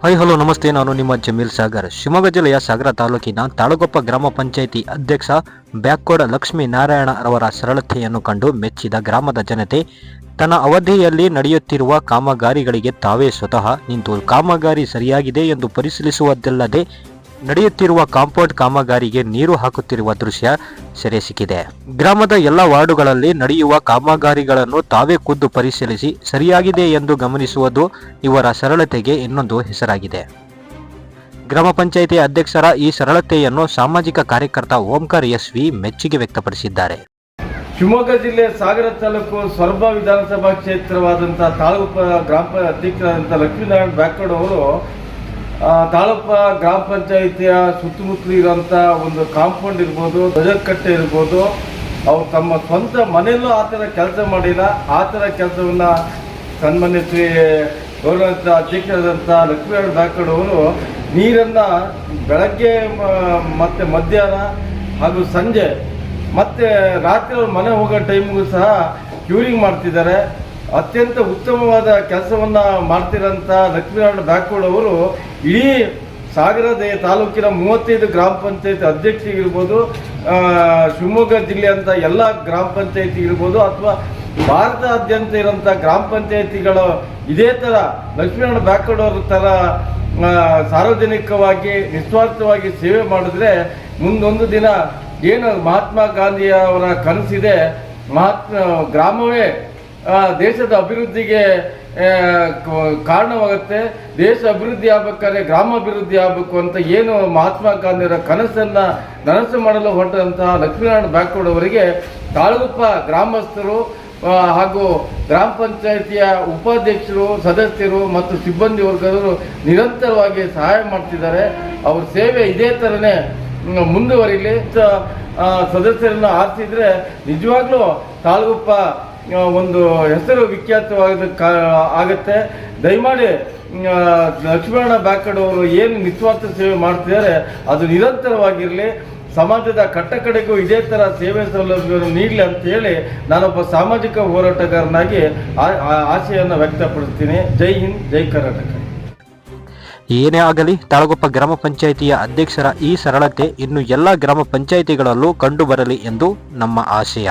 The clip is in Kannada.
ಹಾಯ್ ಹಲೋ, ನಮಸ್ತೆ. ನಾನು ನಿಮ್ಮ ಜಮೀಲ್ ಸಾಗರ್. ಶಿವಮೊಗ್ಗ ಜಿಲ್ಲೆಯ ಸಾಗರ ತಾಲೂಕಿನ ತಾಳಗೊಪ್ಪ ಗ್ರಾಮ ಪಂಚಾಯಿತಿ ಅಧ್ಯಕ್ಷ ಬ್ಯಾಕ್ಕೋಡ ಲಕ್ಷ್ಮೀ ನಾರಾಯಣ ಅವರ ಸರಳತೆಯನ್ನು ಕಂಡು ಮೆಚ್ಚಿದ ಗ್ರಾಮದ ಜನತೆ, ತನ್ನ ಅವಧಿಯಲ್ಲಿ ನಡೆಯುತ್ತಿರುವ ಕಾಮಗಾರಿಗಳಿಗೆ ತಾವೇ ಸ್ವತಃ ನಿಂತು, ಕಾಮಗಾರಿ ಸರಿಯಾಗಿದೆ ಎಂದು ಪರಿಶೀಲಿಸುವುದಲ್ಲದೆ ನಡೆಯುತ್ತಿರುವ ಕಾಂಪೌಂಡ್ ಕಾಮಗಾರಿಗೆ ನೀರು ಹಾಕುತ್ತಿರುವ ದೃಶ್ಯ ಸೆರೆ ಸಿಕ್ಕಿದೆ. ಗ್ರಾಮದ ಎಲ್ಲ ವಾರ್ಡುಗಳಲ್ಲಿ ನಡೆಯುವ ಕಾಮಗಾರಿಗಳನ್ನು ತಾವೇ ಖುದ್ದು ಪರಿಶೀಲಿಸಿ ಸರಿಯಾಗಿದೆ ಎಂದು ಗಮನಿಸುವುದು ಇವರ ಸರಳತೆಗೆ ಇನ್ನೊಂದು ಹೆಸರಾಗಿದೆ. ಗ್ರಾಮ ಪಂಚಾಯಿತಿ ಅಧ್ಯಕ್ಷರ ಈ ಸರಳತೆಯನ್ನು ಸಾಮಾಜಿಕ ಕಾರ್ಯಕರ್ತ ಓಂಕಾರ್ ಎಸ್ ವಿ ಮೆಚ್ಚುಗೆ ವ್ಯಕ್ತಪಡಿಸಿದ್ದಾರೆ. ಶಿವಮೊಗ್ಗ ಜಿಲ್ಲೆ ಸಾಗರ ತಾಲೂಕು ಸೊರಬ ವಿಧಾನಸಭಾ ಕ್ಷೇತ್ರವಾದಂತಹ ತಾಲೂಕು ಗ್ರಾಮ ಅಧ್ಯಕ್ಷರಾದಂತಹ ಲಕ್ಷ್ಮೀನಾರಾಯಣ ಬ್ಯಾಕ್ವರ್ಡ್ ಅವರು ತಾಲೂಕು ಗ್ರಾಮ ಪಂಚಾಯಿತಿಯ ಸುತ್ತಮುತ್ತಲು ಇರೋಂಥ ಒಂದು ಕಾಂಪೌಂಡ್ ಇರ್ಬೋದು, ಧ್ವಜಕಟ್ಟೆ ಇರ್ಬೋದು, ಅವ್ರು ತಮ್ಮ ಸ್ವಂತ ಮನೆಯಲ್ಲೂ ಆ ಥರ ಕೆಲಸ ಮಾಡಿಲ್ಲ. ಆ ಥರ ಕೆಲಸವನ್ನು ಸನ್ಮಾನ್ಯ ಶ್ರೀ ಗೌರವಂತ ಅಧ್ಯಕ್ಷರಾದಂಥ ಲಕ್ಷ್ಮೀನಾರಾಯಣ ಅವರು ನೀರನ್ನು ಬೆಳಗ್ಗೆ ಮತ್ತು ಮಧ್ಯಾಹ್ನ ಹಾಗೂ ಸಂಜೆ ಮತ್ತೆ ರಾತ್ರಿ ಅವ್ರ ಮನೆ ಹೋಗೋ ಟೈಮ್ಗೂ ಸಹ ಕ್ಯೂರಿಂಗ್ ಮಾಡ್ತಿದ್ದಾರೆ. ಅತ್ಯಂತ ಉತ್ತಮವಾದ ಕೆಲಸವನ್ನು ಮಾಡ್ತಿರೋಂಥ ಲಕ್ಷ್ಮೀನಾರಾಯಣ ಅವರು ಇಡೀ ಸಾಗರದ ತಾಲೂಕಿನ ಮೂವತ್ತೈದು ಗ್ರಾಮ ಪಂಚಾಯತ್ ಅಧ್ಯಕ್ಷರಿಗಿರ್ಬೋದು ಶಿವಮೊಗ್ಗ ಜಿಲ್ಲೆ ಅಂತ ಎಲ್ಲ ಗ್ರಾಮ ಪಂಚಾಯತಿ ಇರ್ಬೋದು, ಅಥವಾ ಭಾರತಾದ್ಯಂತ ಇರೋಂಥ ಗ್ರಾಮ ಪಂಚಾಯತಿಗಳು ಇದೇ ಥರ ಲಕ್ಷ್ಮೀನಾರಾಯಣ ಬ್ಯಾಕ್ವರ್ಡ್ ಅವ್ರ ಥರ ಸಾರ್ವಜನಿಕವಾಗಿ, ನಿಸ್ವಾರ್ಥವಾಗಿ ಸೇವೆ ಮಾಡಿದ್ರೆ ಮುಂದೊಂದು ದಿನ ಏನು ಮಹಾತ್ಮ ಗಾಂಧಿ ಅವರ ಕನಸಿದೆ, ಮಹಾತ್ಮ ಗ್ರಾಮವೇ ದೇಶದ ಅಭಿವೃದ್ಧಿಗೆ ಕಾರಣವಾಗುತ್ತೆ, ದೇಶ ಅಭಿವೃದ್ಧಿ ಆಗ್ಬೇಕಾದ್ರೆ ಗ್ರಾಮ ಅಭಿವೃದ್ಧಿ ಆಗಬೇಕು ಅಂತ ಏನು ಮಹಾತ್ಮ ಗಾಂಧಿಯವರ ಕನಸನ್ನು ನನಸು ಮಾಡಲು ಹೊರಟಂತಹ ಲಕ್ಷ್ಮೀನಾರಾಯಣ ಬ್ಯಾಕ್ವರ್ಡ್ ಅವರಿಗೆ ತಾಳಗುಪ್ಪ ಗ್ರಾಮಸ್ಥರು ಹಾಗೂ ಗ್ರಾಮ ಪಂಚಾಯಿತಿಯ ಉಪಾಧ್ಯಕ್ಷರು, ಸದಸ್ಯರು ಮತ್ತು ಸಿಬ್ಬಂದಿ ವರ್ಗದವರು ನಿರಂತರವಾಗಿ ಸಹಾಯ ಮಾಡ್ತಿದ್ದಾರೆ. ಅವ್ರ ಸೇವೆ ಇದೇ ಥರನೇ ಮುಂದುವರಿಲಿ. ಸದಸ್ಯರನ್ನು ಆರಿಸಿದರೆ ನಿಜವಾಗ್ಲೂ ತಾಳಗುಪ್ಪ ಒಂದು ಹೆಸರು ವಿಖ್ಯಾತವಾದ ಕಾ, ಆಗುತ್ತೆ. ದಯಮಾಡಿ ಲಕ್ಷ್ಮೀನಾರಾಯಣ ಲಕ್ಷ್ಮಣ ಬ್ಯಾಕಡ್ ಅವರು ಏನು ನಿಸ್ವಾರ್ಥ ಸೇವೆ ಮಾಡ್ತಿದ್ದಾರೆ, ಅದು ನಿರಂತರವಾಗಿರಲಿ. ಸಮಾಜದ ಕಟ್ಟಕಡೆಗೂ ಇದೇ ಥರ ಸೇವೆ ಸೌಲಭ್ಯವನ್ನು ನೀಡಲಿ ಅಂತ ಹೇಳಿ ನಾನೊಬ್ಬ ಸಾಮಾಜಿಕ ಹೋರಾಟಗಾರನಾಗಿ ಆಶೆಯನ್ನು ವ್ಯಕ್ತಪಡಿಸ್ತೀನಿ. ಜೈ ಹಿಂದ್, ಜೈ ಕರ್ನಾಟಕ. ಏನೇ ಆಗಲಿ, ತಾಳಗೊಪ್ಪ ಗ್ರಾಮ ಪಂಚಾಯಿತಿಯ ಅಧ್ಯಕ್ಷರ ಈ ಸರಳತೆ ಇನ್ನು ಎಲ್ಲ ಗ್ರಾಮ ಪಂಚಾಯಿತಿಗಳಲ್ಲೂ ಕಂಡುಬರಲಿ ಎಂದು ನಮ್ಮ ಆಶಯ.